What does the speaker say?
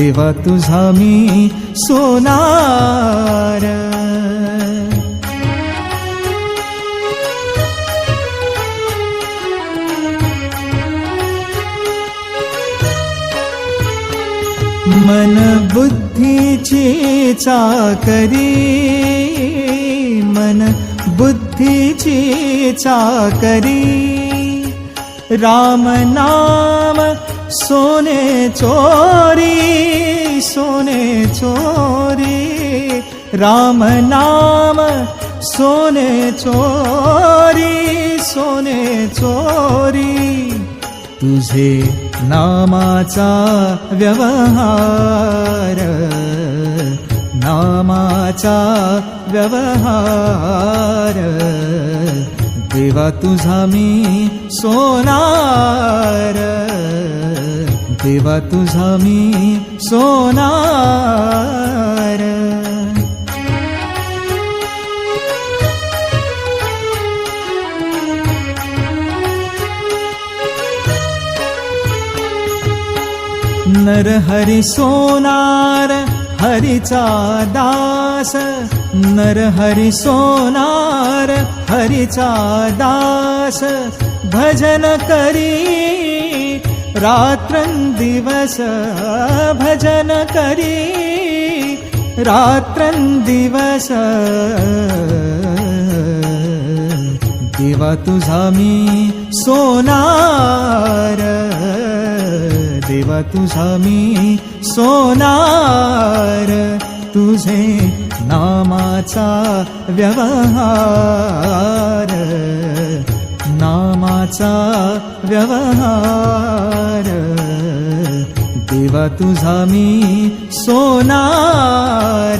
देवा तुझा मी सोनार. मन बुद्धीची चाकरी मन बुद्धीची चाकरी. राम नाम सोने चोरी सोने चोरी राम नाम सोने चोरी सोने चोरी तुझे नामाचा व्यवहार नामाचा व्यवहार देवा तुझा मी सोनार देवा तुझा मी सोनार। नर हरि सोनार हरिचा दास नर हरि सोनार हरिचा दास भजन करी रात्रंदिवस भजन करी रात्रंदिवस देवा तुझा मी सोनार देवा तुझा मी सोनार तुझे नामाचा व्यवहार. नामाचा व्यवहार. देवा तुझा मी सोनार.